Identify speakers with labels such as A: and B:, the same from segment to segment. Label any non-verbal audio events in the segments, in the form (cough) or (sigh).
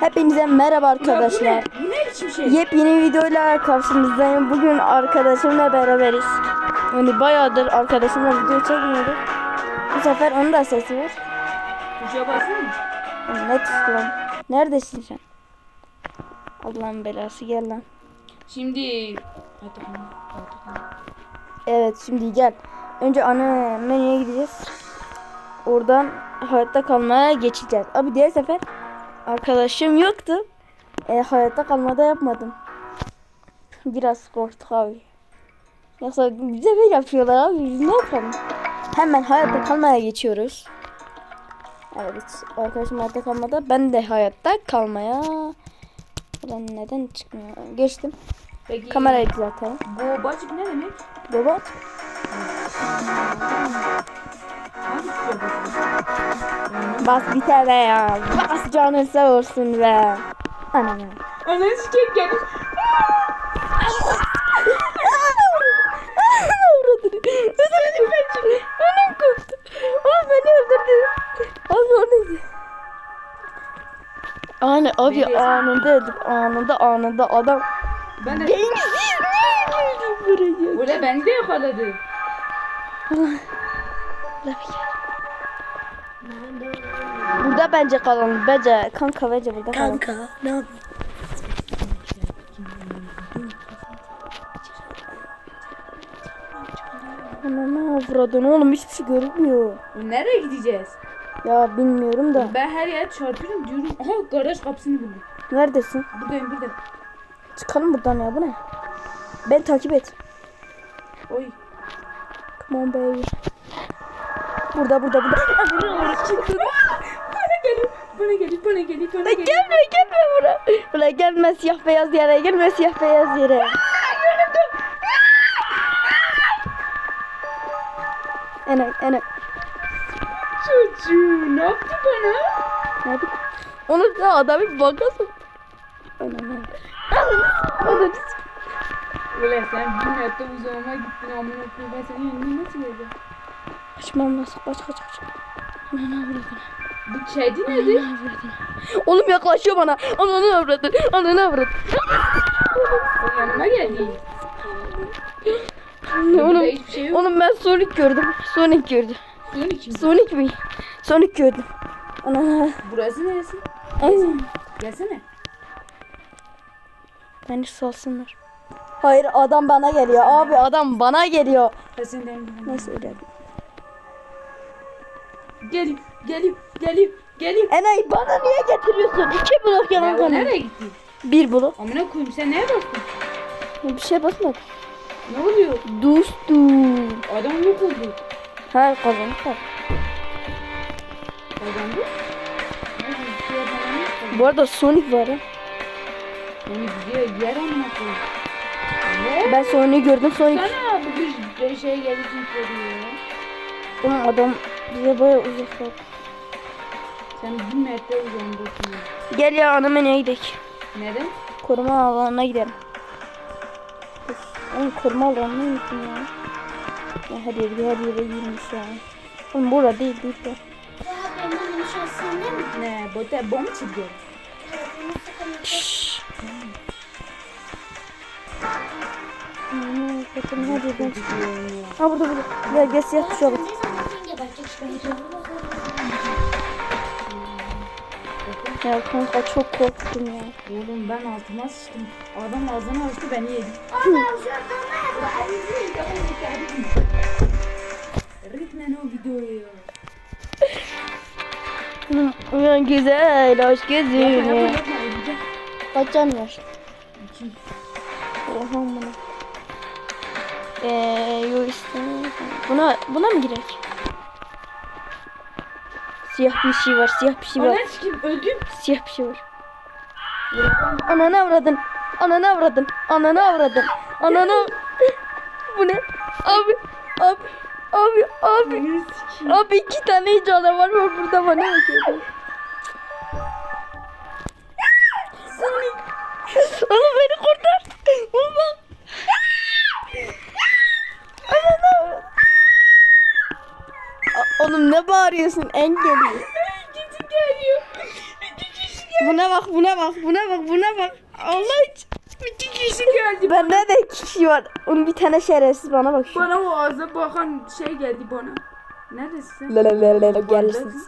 A: Hepinize merhaba arkadaşlar.
B: Bu ne biçim şey?
A: Yepyeni videoyla karşınızdayım. Bugün arkadaşımla beraberiz. Yani bayağıdır arkadaşımla video çekmiyorduk. Bu sefer onun da sesi var.
B: Basın.
A: Yani ne tutuyorum? Neredesin sen? Allah'ın belası gel lan.
B: Şimdi...
A: Evet şimdi gel. Önce ana menüye gideceğiz. Oradan hayatta kalmaya geçeceğiz. Abi diğer sefer arkadaşım yoktu. E, hayatta kalmada yapmadım. Biraz korktuk abi. Yoksa bize böyle yapıyorlar abi. Biz ne yapalım? Hemen hayatta kalmaya geçiyoruz. Evet arkadaşım hayatta kalmada. Ben de hayatta kalmaya... Ben neden çıkmıyor? Geçtim.
B: Peki
A: Kamerayı düzeltelim.
B: Gobacık ne demek?
A: Robot. Bas bir tane ya. Bas canın sağ olsun be. Anam.
B: Ananı sikeyim gelmiş.
A: Öldürdü. Anam koptu. Oğlum beni öldürdü. Abi o neydi? Anne abi
B: Beni-
A: anında öldü. Anında anında adam.
B: Ben de...
A: Beyinsiz niye girdin buraya?
B: Öyle beni de yakaladı.
A: Burada bence kalalım. Bence kanka bence burada kalalım.
B: ne yapıyorsun?
A: Anam avradın oğlum hiçbir şey görünmüyor.
B: Nereye gideceğiz?
A: Ya bilmiyorum da.
B: Ben her yere çarpıyorum diyorum. Aha garaj kapısını buldum.
A: Neredesin?
B: Buradayım burada.
A: Çıkalım buradan ya bu ne? Ben takip et.
B: Oy.
A: Come on baby. Burada burada burada.
B: Geliyor. (laughs) Bana geliyor. Bana geliyor. Bana geliyor.
A: gelme gelme bura. Bura gelme siyah beyaz yere gelme siyah beyaz yere. Ene ene.
B: Çocuğu ne yaptı bana?
A: Ne bileyim. Onu da adamı bakasın. Anam. Anam.
B: Öyle sen bir metre uzağıma gittin amına koyayım ben senin yanına nasıl geleceğim?
A: Kaçmam lazım. Kaç kaç kaç. Ananı avradını.
B: Bu kedi nedir?
A: Oğlum yaklaşıyor bana. Ananı avradını. Ananı avradını.
B: O yanıma geldi.
A: Oğlum?
B: hiçbir şey yok.
A: Oğlum ben Sonic gördüm. Sonic gördüm.
B: Suyun içinde.
A: Sonic mi? Sonic gördüm. Ana.
B: Burası neresi?
A: Ay.
B: Gelsene.
A: Beni salsınlar. Hayır adam bana geliyor. Abi adam bana geliyor. Nasıl öyle?
B: Gelip gelip gelip gelip.
A: Enay bana niye getiriyorsun? İki blok
B: Ya
A: yalan kanı.
B: nereye gitti?
A: Bir blok.
B: Amına koyayım sen neye bastın?
A: Bir şey basmadım.
B: Ne oluyor?
A: Dostum.
B: Adam yok oldu.
A: Ha kazandık.
B: Kazandı.
A: Bu arada Sonic var ya.
B: Onu gidiyor yer amına koyayım.
A: Ben Sonic'i gördüm. Sonic.
B: Sana bu bir şey gelecek oluyor.
A: Oğlum adam bize baya uzaklar.
B: Sen bir metre uzağındasın.
A: Gel ya ana menüye gidelim.
B: Neden?
A: Koruma alanına gidelim. Oğlum koruma alanına gittim ya. Ya her yere her yere girmiş ya. Oğlum burada değil değil de.
B: Ne? Bote bomba çiziyor.
A: Şşş. Hmm, bakın hadi ben. Ha burada burada. Gel gel siyah tuşa bak. Ya kanka çok korktum ya.
B: Oğlum ben altıma sıçtım. Adam ağzını açtı beni yedi. Ritmen o videoyu.
A: Uyan güzel hoş.
B: Ödeyeceğim.
A: Kaç can var?
B: İki.
A: Oha bana. Eee yo istemiyorum. Buna, buna mı girek? Siyah bir şey var, siyah bir şey var.
B: Ananı sikeyim öldüm.
A: Siyah bir şey var. Ananı avradın. Ananı avradın. Ananı avradın. Ananı... Bu ne? Abi, abi, abi, abi.
B: Ananı sikeyim.
A: Abi iki tane canavar var burada bana bakıyor. Oğlum beni kurtar. Oğlum. A- Oğlum ne bağırıyorsun? En geliyor. Buna bak buna bak buna bak buna bak. Allah için.
B: İki kişi geldi.
A: Bende de iki kişi var. Onun bir tane şerefsiz bana bak şu.
B: Bana o ağza bakan şey geldi bana. Neredesin sen?
A: Lelelelele gelirsiniz.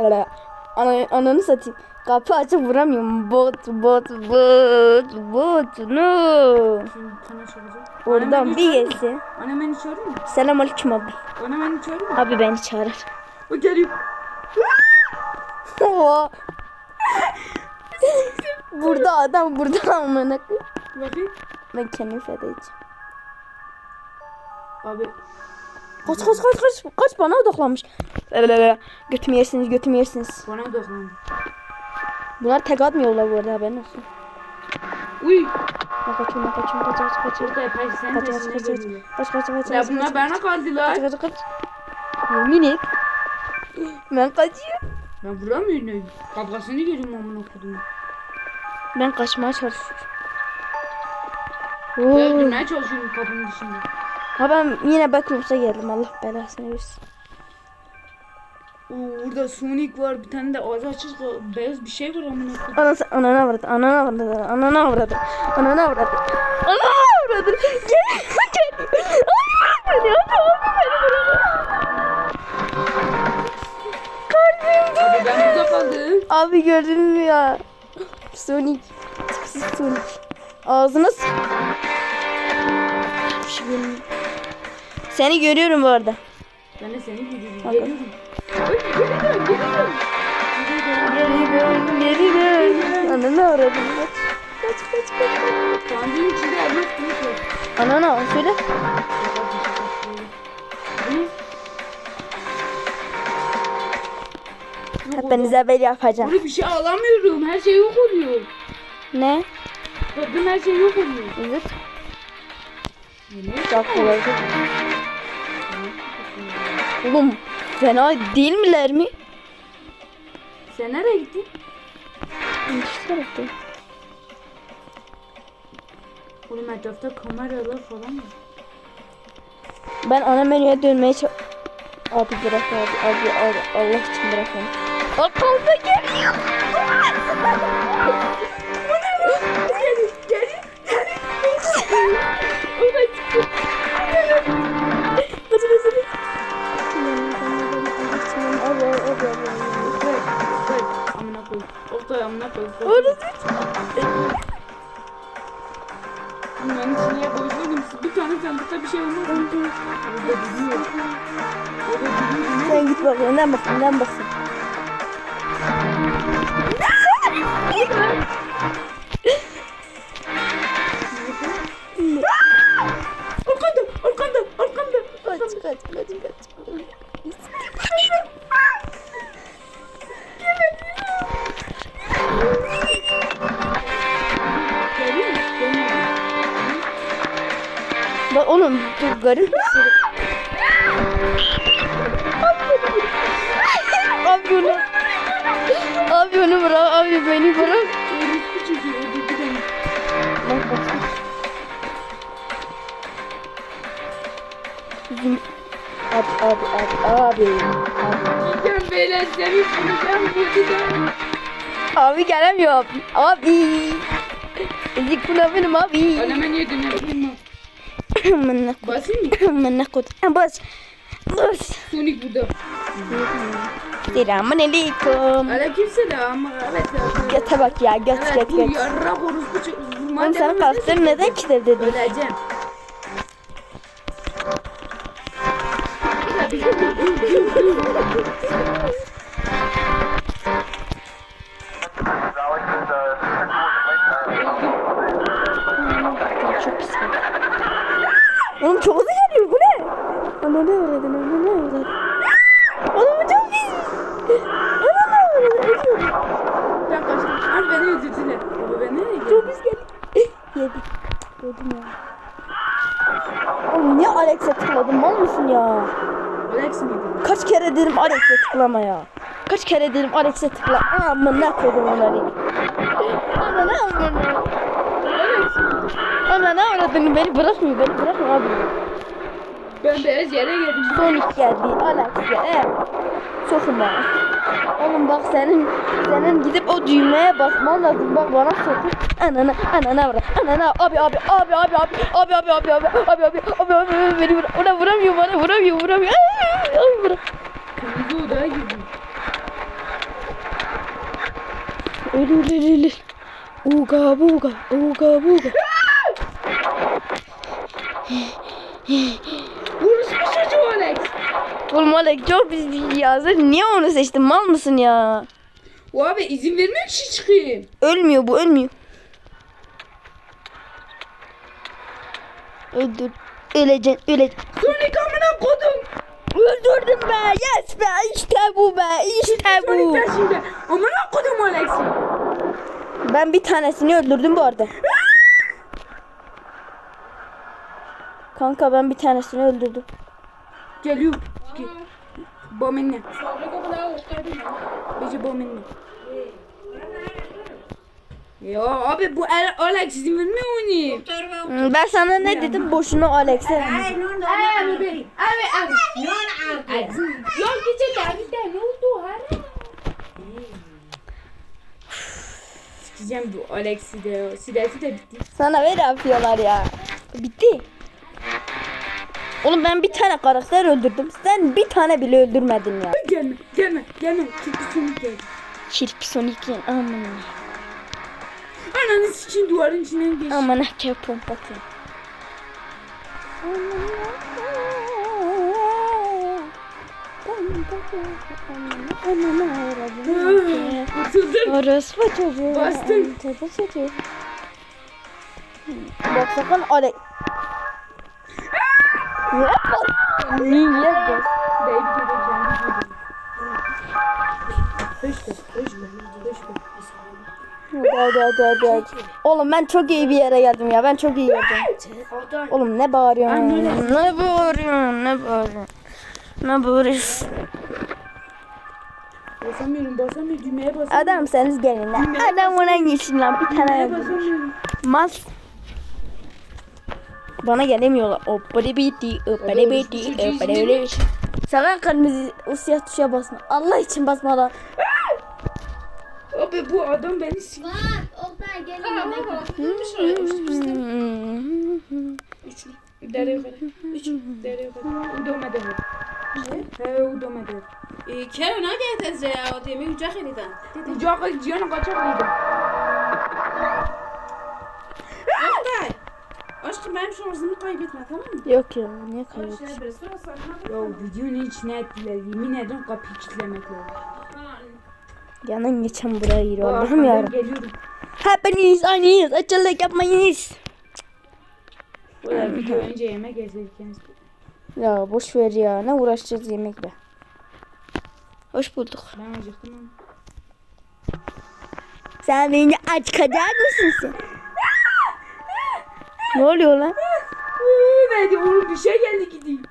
A: Lele. Ana, ananı satayım. Kapı açıp vuramıyorum. Bot bot bot bot no.
B: Şimdi sana soracağım.
A: Oradan bir gelse.
B: Anne beni çağırır mı?
A: Selam aleyküm abi.
B: Anne beni çağırır mı?
A: Abi beni çağırır.
B: O geliyor.
A: Burada adam burada amına koyayım.
B: Bakayım.
A: Ben kendimi feda edeceğim.
B: Abi.
A: Kaç kaç kaç kaç kaç bana odaklanmış. Götümü yersiniz götümü yersiniz.
B: Bana odaklandı.
A: Bunlar tek atmıyorlar bu arada haberin olsun.
B: Uy.
A: Ben kaçıyorum kaç kaç kaç
B: Burada
A: kaç kaç kaç kaç
B: geliyor.
A: kaç kaç kaç
B: Ya
A: kaç
B: bunlar
A: kaç
B: bana kaldılar.
A: kaç kaç Yemin et. Ben kaçıyorum.
B: Ben vuramıyorum. Kavgasını görüyorum amına okudum.
A: Ben kaçmaya çalışıyorum. Oo.
B: durmaya çalışıyorum kapının dışında.
A: Ha ben yine Backrooms'a geldim Allah belasını versin.
B: Oo, burada Sonic var bir tane de ağzı açık beyaz bir şey var amına okudum.
A: Anası anana avradı anana avradı anana avradı anana avradı anana avradı gel gel Abi beni abi abi
B: Abi
A: gördün mü ya? Sonic. Sonic. Ağzına. Seni görüyorum bu arada.
B: Ben de seni görüyorum.
A: Geri dön geri dön. Anana avradı kaç kaç kaç kaç.
B: Sandığın içinde var.
A: Anana söyle Hepinize böyle yapacağım
B: Burada bir şey alamıyorum. Her şey yok oluyor.
A: Ne?
B: Bakın her şey yok oluyor.
A: Evet? Çok kolay Oğlum fena değil miler mi?
B: Sen nereye gittin?
A: Şu tarafta.
B: Oğlum etrafta kameralar falan var.
A: Ben ana menüye dönmeye çalış... Abi bırak abi, abi, abi Allah için bırak beni. Arkamda geliyor.
B: Bunların içine koydum. Bir tane sandıkta bir şey olmaz? Orada duruyor. Orada duruyor.
A: Sen git bak önden bak önden bak Não! Abi gelemiyor abi Abi Ezik buna benim abi
B: Anneme niye dönebilirim mi?
A: Mınnak
B: Basayım mı?
A: Mınnak kod Bas Bas
B: Sonic burada.
A: Selamun aleyküm
B: Aleykümselam. Evet ya.
A: Göte bak ya göt
B: Evet
A: göt
B: bu
A: göt
B: yarrak orospu çocuğu. Vurma
A: Oğlum sana
B: edersen
A: neden kilitledin?
B: Öleceğim.
A: Kaç kere dedim Alex'e tıklama ya. Kaç kere dedim Alex'e tıkla. Aman ne koydum onları. Amına. Ana ne aradın beni bırakmıyor beni bırakmıyor abi.
B: Ben beyaz yere geldim.
A: Sonic geldi, Alex geldi. Sokun bana. Oğlum bak senin senin gidip o düğmeye basman lazım. Bak bana sokup anana anana vur. Anana abi abi abi abi abi abi abi abi abi abi abi abi abi abi beni vur. Ona vuramıyor bana vuramıyor vuramıyor. Ay, Abi vuram.
B: Kırmızı odaya girdim.
A: Ölü ölü ölü. Uga buga uga buga.
B: Vurmuş mu çocuğu Alex?
A: Oğlum Alek çok pis bir şey ya. Sen niye onu seçtin? Mal mısın ya?
B: O abi izin vermiyor ki çıkayım.
A: Ölmüyor bu ölmüyor. Öldür. Öleceksin öleceksin.
B: Sonic amına kodum.
A: Öldürdüm be. Yes be. İşte bu be. İşte bu.
B: Sonic şimdi. Amına kodum Alex.
A: Ben bir tanesini öldürdüm bu arada. Kanka ben bir tanesini öldürdüm.
B: Geliyor. Gel. Bomenle. Bece bomenle. Ya abi bu Alex izin vermiyor onu.
A: Hmm, Ben sana ne dedim? Boşuna Alex'e.
B: Abi abi abi. Yok gece abi de ne oldu hala? Sikeceğim bu Alex'i de. Silahı de bitti.
A: Sana ver yapıyorlar ya. Bitti. Oğlum ben bir tane karakter öldürdüm. Sen bir tane bile öldürmedin ya.
B: Gelme gelme gelme. Geldi.
A: Çirpi Sonic yan. Aman.
B: Ananı sikeyim duvarın içinden geç.
A: Aman akçe pompası.
B: Kurtuldum.
A: Orospu çocuğu.
B: Bastın.
A: Bak sakın Ale... Niye
B: höşbe.
A: Hadi hadi hadi hadi. Oğlum ben çok iyi bir yere geldim ya. Ben çok iyi geldim. Oğlum ne bağırıyorsun? Ne bağırıyorsun? Ne bağırıyorsun? Ne bağırıyorsun?
B: Basamıyorum, basamıyorum. Düğmeye basamıyorum.
A: Adamsanız gelin lan. Adam ona geçin lan bir tane.
B: Düğmeye basamıyorum.
A: Mas bana gelemiyorlar. Opere biti, opere biti, opere biti. Sakın kırmızı o siyah tuşa basma. Allah için basma lan.
B: Abi bu adam beni s***
C: Var Oktay gelin yemek var.
B: Şey Üç mü? Dereye hmm. kadar. Üç mü? Hmm. Dereye kadar. Udome devir. He udome devir.
D: Ee, Kero ne diye tezce ya? O ucak elinden?
B: Ucak elinden kaçak elinden.
D: Oktay. Aşkım benim şarjımı kaybetme tamam mı?
A: Yok ya niye kaybettin?
D: Bir sıra sakına.
B: Ya videonun içine ettiler. Yemin ederim kapıyı kilitlemek lazım.
A: Yanın geçen buraya.
B: Bak,
A: Allah'ım
B: ben
A: yarabbim. Hepiniz aynıyız. Açılık yapmayınız.
B: Böyle video önce yemek gezerken.
A: Ya boş ver ya. Ne uğraşacağız yemekle. Hoş bulduk.
B: Ben acıktım ama.
A: Sen beni aç kalacak mısın sen? Ne oluyor lan?
B: Neydi oğlum bir şey geldi gideyim.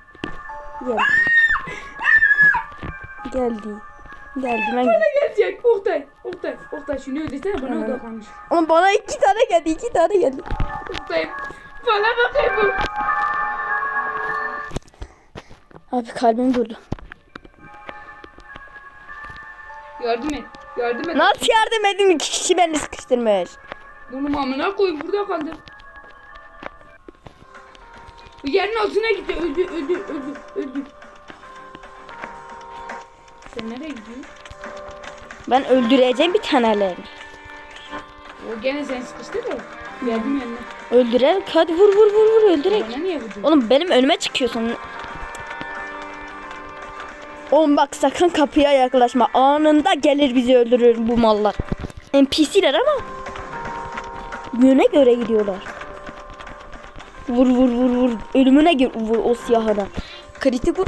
A: Geldi. Geldi. Geldi ben
B: Bana gelecek. Oktay. Oktay. Oktay şunu ödesene bana odaklanmış.
A: Ama bana iki tane geldi. iki tane geldi.
B: Oktay. Bana bakayım.
A: Abi kalbim durdu.
B: Yardım et. Yardım et.
A: Nasıl yardım edeyim? İki kişi beni sıkıştırmış.
B: Bunu amına koyayım burada kaldım. Yerin altına gitti. Öldü öldü öldü öldü. Sen nereye gidiyorsun?
A: Ben öldüreceğim bir tanelerini.
B: O gene sen sıkıştı da. Geldim yanına.
A: Öldürerek hadi vur vur vur vur öldürek.
B: Bana niye vurdun?
A: Oğlum benim önüme çıkıyorsun. Oğlum bak sakın kapıya yaklaşma. Anında gelir bizi öldürür bu mallar. NPC'ler ama yöne göre gidiyorlar. Vur vur vur vur. Ölümüne gir vur o siyah adam. Kritik vur.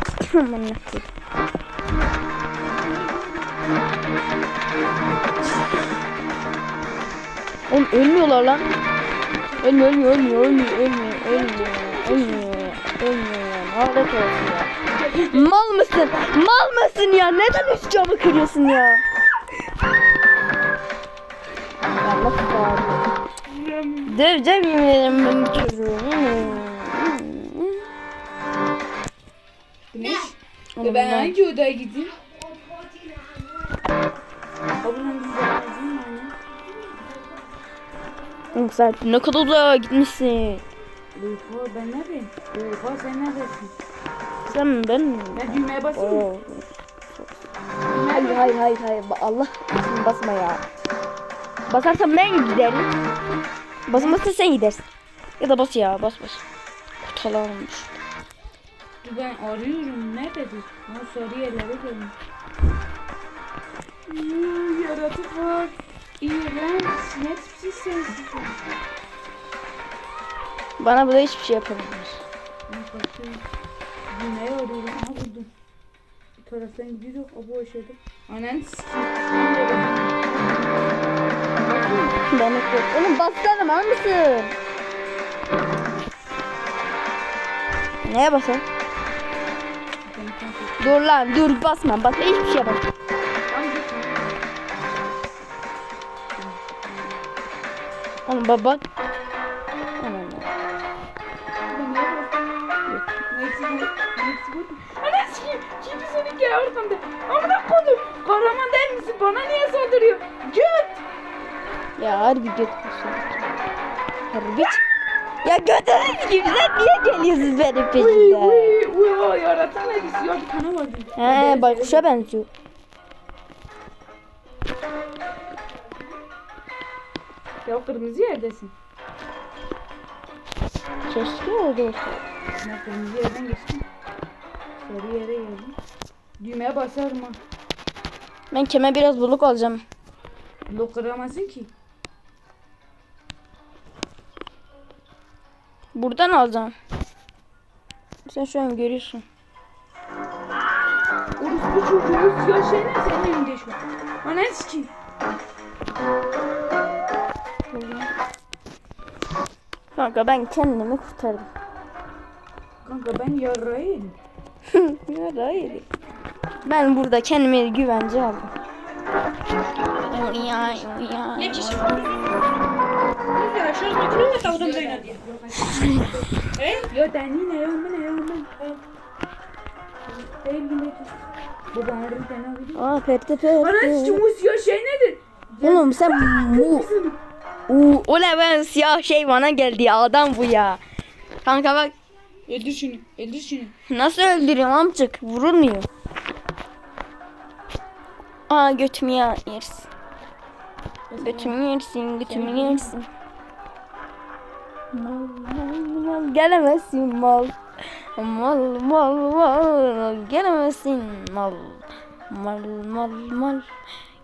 A: Oğlum ölmüyorlar lan. Ölmüyor, ölmüyor, ölmüyor, ölmüyor, ölmüyor, ölmüyor, ölmüyor, ölmüyor ya. Olsun ya. Mal mısın? Mal mısın ya? Neden üst camı kırıyorsun ya? Nasıl bağırıyor? Döveceğim yemin ederim ben Oğlum
B: ben hangi odaya gideyim?
A: Sen ne kadar uzağa gitmişsin.
B: Oha ben neredeyim? Sen neredesin?
A: Sen ben mi?
B: Ben düğmeye basayım mı?
A: Hayır hayır hayır hayır. Allah için basma ya. Basarsan ben giderim. Basmazsan sen gidersin. Ya da bas ya bas bas. Kutalar
B: Dur ben arıyorum. Nerededir? Ha sarı yerlere. Yuh, Yaratık var. İğrenç. Hepsi sensiz.
A: Bana burada hiçbir şey.
B: Ben bakıyorum. Düğmeyi arıyorum. Aha buldum. Bir taraftan gidiyor. O bu aşağıda. Anan.
A: Ben de Oğlum bassana mal mısın? Neye basın? Dur lan dur basma basma hiçbir şey basma. Oğlum bak.
B: Sikeyim. Şimdi seni gel arkamda. Amına koydum. Kahraman değil misin? Bana niye saldırıyor? Göt.
A: Ya harbi göt basın. Harbi. Ya götünüz gibi sen niye geliyorsunuz benim peşimden?
B: O Yaratık ne siyah bir tane.
A: He baykuşa benziyor.
B: Ya kırmızı yerdesin.
A: Keşke oldu olsa.
B: Ben kırmızı yerden geçtim. Sarı yere geldim. Düğmeye basarım ha.
A: Ben keme biraz buluk alacağım.
B: Blok kıramazsın ki.
A: Buradan alacağım. Sen şu an görüyorsun.
B: Orospu çocuğu siyah şey ne senin elinde şu an. Ana sikeyim.
A: Kanka ben kendimi kurtardım.
B: Kanka ben yarrayı yedim. (laughs)
A: ya hayır. Ben burada kendime güvence aldım. Uya, uya,
D: Ne kişi? Ya şarj makinesi de odamda oynadı.
B: Ya deni ne ya ben ne ya ben. Değil mi? Bu bana bir tane alıyor.
A: Aa perte perte.
B: sikeyim o siyah şey nedir?
A: Oğlum sen bu... Uuu, o ne ben siyah şey bana geldi ya adam bu ya. Kanka bak
B: Öldür şunu. Öldür şunu.
A: nasıl öldürüyorum amcık vurulmuyor. Aa götümü ya yersin. Götümü yersin, götümü yersin. Mal mal mal gelemezsin mal. Mal mal mal gelemezsin mal. Mal mal mal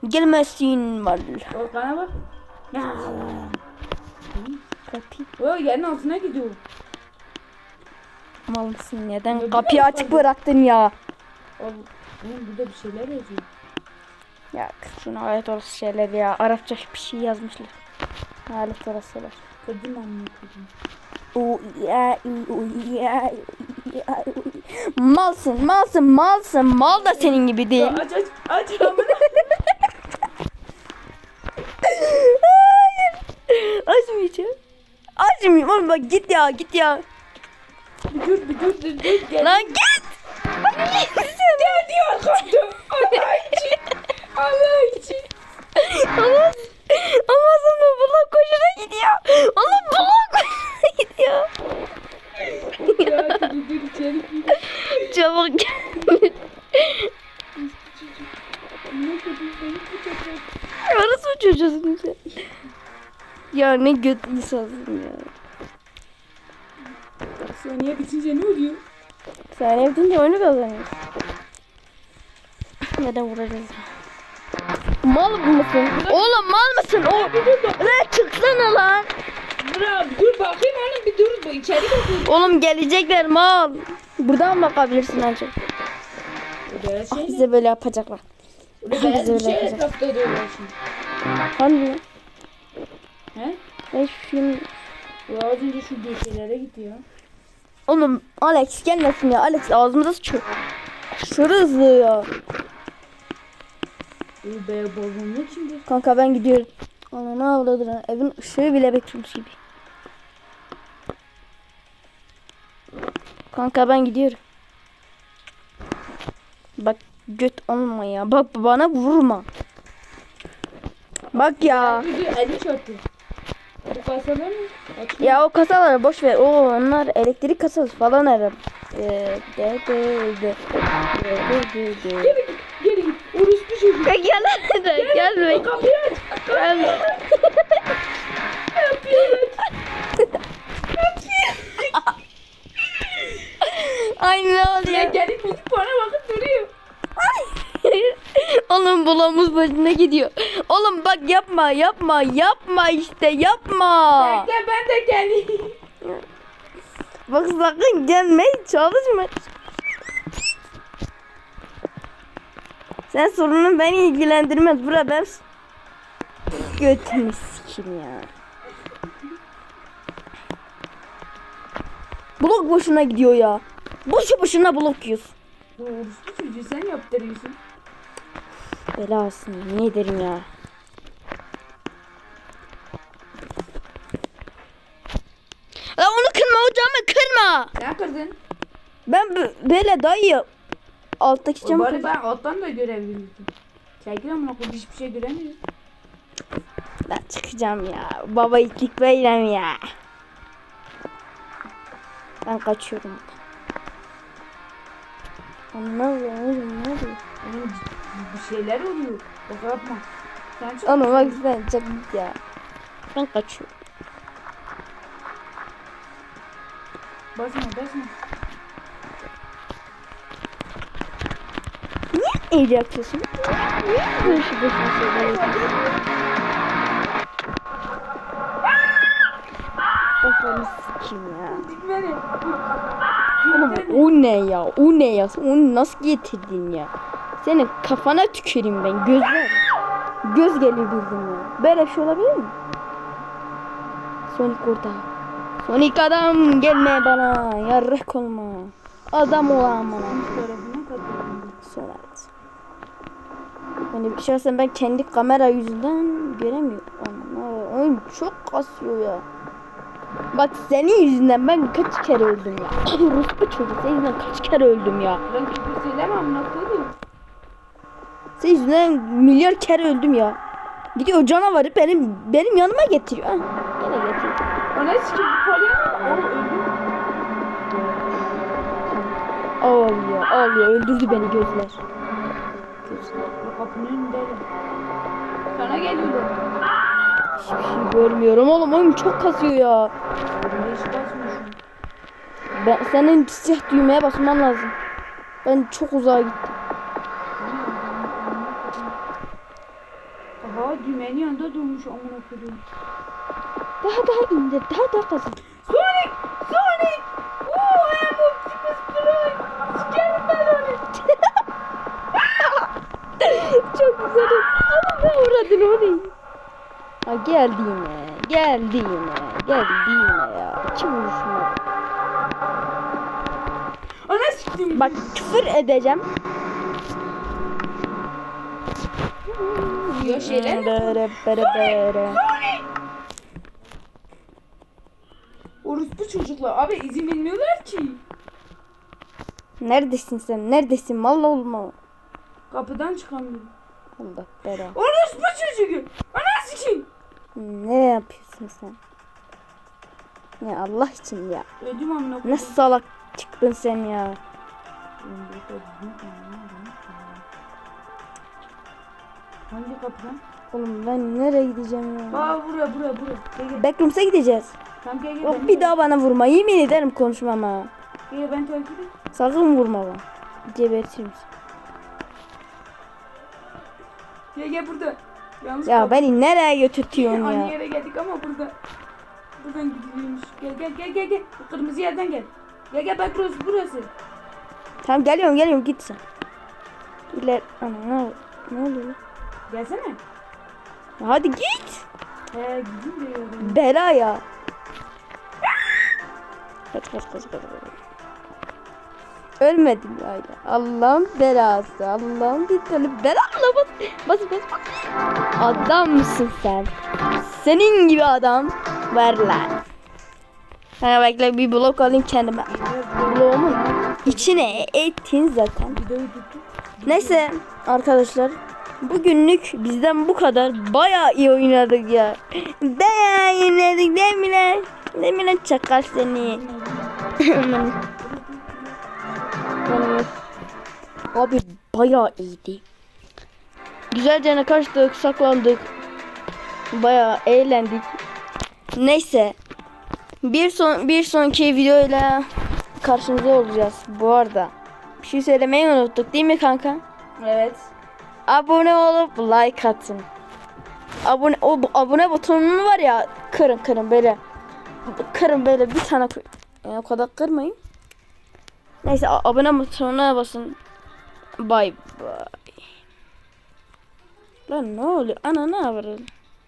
A: gelmezsin mal.
B: Bak bana bak.
A: Kapı
B: O yerin altına gidiyor.
A: mal mısın neden kapıyı açık bıraktın ya?
B: Oğlum burada bir şeyler yazıyor.
A: Ya kız şuna alet olası şeyler ya. Arapça bir şey yazmışlar. Alet olası şeyler.
B: Kadın anne kadın.
A: Malsın, malsın, malsın. Mal da senin gibi değil.
B: Aç aç aç.
A: Hayır. Açmayacağım. Açmayayım oğlum bak git ya git ya.
B: Bir dur bir dur dur dur gel.
A: Lan git.
B: Gel diyor korktum. Allah için. Allah için.
A: Ama ama sana bulak koşuna gidiyor. Oğlum bulak
B: Ya gir.
A: Çabuk gel. Orası mı çocuğusun sen? Ya ne göt insansın ya.
B: Saniye bitince ne oluyor?
A: Sen evdince oyunu kazanıyorsun. Neden vuracağız? Mal mısın? Oğlum mal mısın? O lan çıksana lan.
B: Bra dur bakayım oğlum bir dur. Bu içeri bakayım.
A: Oğlum gelecekler mal. Buradan bakabilirsin ancak.
B: Buraya şey ne?
A: Bize böyle yapacaklar.
B: Buraya
A: bize
B: bir şey.
A: Hani lan?
B: He?
A: Ben film...
B: Bu az önce şu köşelere gitti ya.
A: Oğlum Alex gelmesin ya. Alex ağzımıza sıçıyor. Aşırı hızlı ya.
B: Bu be babam ne şimdi?
A: Kanka ben gidiyorum. Ana ne avladı lan. Evin ışığı bile bekliyormuş gibi. Kanka ben gidiyorum. Bak göt olma ya. Bak bana vurma. Bak ya.
B: Çarptı. Bu kasalar mı?
A: Ya o kasaları boş ver. O onlar elektrik kasası falan herhalde. Ee, de de de. De de de.
B: Geri git. Geri git. Orospu çocuk.
A: Ya gel hadi gelme.
B: Kapıyı aç.
A: Gelme. Ay ne
B: Ya
A: oluyor?
B: gelip gidip bana bakıp duruyor.
A: Oğlum bulamız başına gidiyor. Oğlum bak yapma yapma yapma işte yapma.
B: Bekle ben de geleyim.
A: Bak sakın gelme çalışma. Sen sorunun beni ilgilendirmez. Bura ben götümü sikim ya. Blok boşuna gidiyor ya. Boşu boşuna blok yiyorsun.
B: Orospu çocuğu sen yaptırıyorsun.
A: Belasın ne ederim ya. La onu kırma ocağımı kırma.
B: Sen kırdın.
A: Ben bö- böyle dayı alttaki camı kırdım.
B: ben alttan da görebilirdim. Çekil ama hiçbir şey göremiyor.
A: Ben çıkacağım ya. Baba itlik beylem ya. Ben kaçıyorum. Anlamıyorum ne oluyor?
B: Onun bir şeyler oluyor. Bak yapma. Sen çok...
A: Ama bak sen çok ya. Ben kaçıyorum.
B: Basma basma.
A: Niye öyle yapıyorsun? Niye böyle şey yapıyorsun? Kafanı sikeyim ya.
B: Dikmeni. (laughs)
A: O ne ya? O ne ya? Onu nasıl getirdin ya? Senin kafana tüküreyim ben. Gözler. Göz gelir bildim ya. Böyle bir şey olabilir mi? Sonic orada. Sonic adam gelme bana. Yarrak olma. Adam ol amına. Söylet. Yani şahsen ben kendi kamera yüzünden göremiyorum. Oyun çok kasıyor ya. Bak senin yüzünden ben kaç kere öldüm ya. Ruslu çocuk senin yüzünden kaç kere öldüm ya.
B: Ben küfür söylemem nasıl
A: Senin yüzünden milyar kere öldüm ya. Gidiyor canavarı benim benim yanıma getiriyor. Ha, gene getiriyor.
B: O ne sikim bu kolye? O öldü.
A: Ağlıyor ağlıyor öldürdü beni gözler. Gözler.
B: Kapının önündeydim. Sana geliyorlar.
A: Hiçbir şey görmüyorum oğlum oyun çok kasıyor ya.
B: Ben
A: senin siyah düğmeye basman lazım. Ben çok uzağa gittim.
B: Aha düğmenin yanında durmuş amına koyayım.
A: Daha daha indir. Daha daha kazın.
B: Sonic! Sonic! I am Optimus Prime! Sikerim ben onu! (laughs)
A: çok güzel. Ama ben uğradın orayı. Geldi yine. Geldi yine. Geldi yine ya. İki vuruşum var.
B: Ana siktim.
A: Bak küfür edeceğim.
B: diyor şeyler mi? Orospu çocuklar. Abi izin vermiyorlar ki.
A: Neredesin sen? Neredesin? Mal olma.
B: Kapıdan çıkamıyorum.
A: Allah bera.
B: Orospu çocuğu.
A: Ne yapıyorsun sen? Ya Allah için ya.
B: Öldüm amına koyayım.
A: salak çıktın sen ya.
B: Hangi kapıdan?
A: Oğlum ben nereye gideceğim ya?
B: Aa buraya buraya buraya. Gel gel.
A: Backrooms'a gideceğiz.
B: Tamam gel gel.
A: Yok bir daha bana vurma. Yemin ederim konuşmam ha.
B: Gel ben takip.
A: Sakın vurma bana. Gebertirim seni.
B: Gel gel burada. Yalnız
A: Ya beni nereye götürtüyorsun
B: Aynı
A: ya?
B: yere geldik ama burada. Buradan gidiliyormuş. Gel gel gel gel gel. Bu Kırmızı yerden gel. Gel gel bak burası burası.
A: Tamam geliyorum geliyorum git sen. İler... Ana ne, ne oluyor?
B: Gelsene.
A: Ya hadi git.
B: He gidin diyorum.
A: Bela ya. Kaç kaç kaç kaç. kaç. Ölmedim ya. Allah'ın belası. Allah'ın bir tane bela. Allah bas. Bas bas bas. Adam mısın sen? Senin gibi adam var lan. Ha bekle bir blok alayım kendime. Bloğumun içine ettin zaten. Neyse arkadaşlar Bugünlük bizden bu kadar. Bayağı iyi oynadık ya. Bayağı iyi oynadık değil mi lan? Değil mi lan çakal seni? (laughs) Abi bayağı iyiydi. Güzelce kaçtık, saklandık. Bayağı eğlendik. Neyse. Bir son bir sonraki videoyla karşınızda olacağız. Bu arada bir şey söylemeyi unuttuk değil mi kanka?
B: Evet.
A: Abone olup like atın. Abone o abone butonunu var ya kırın kırın böyle. Kırın böyle bir tane. Yani o kadar kırmayın. Neyse abone butonuna basın. Bay bay. Lan ne oluyor? Ana ne yapıyorsun?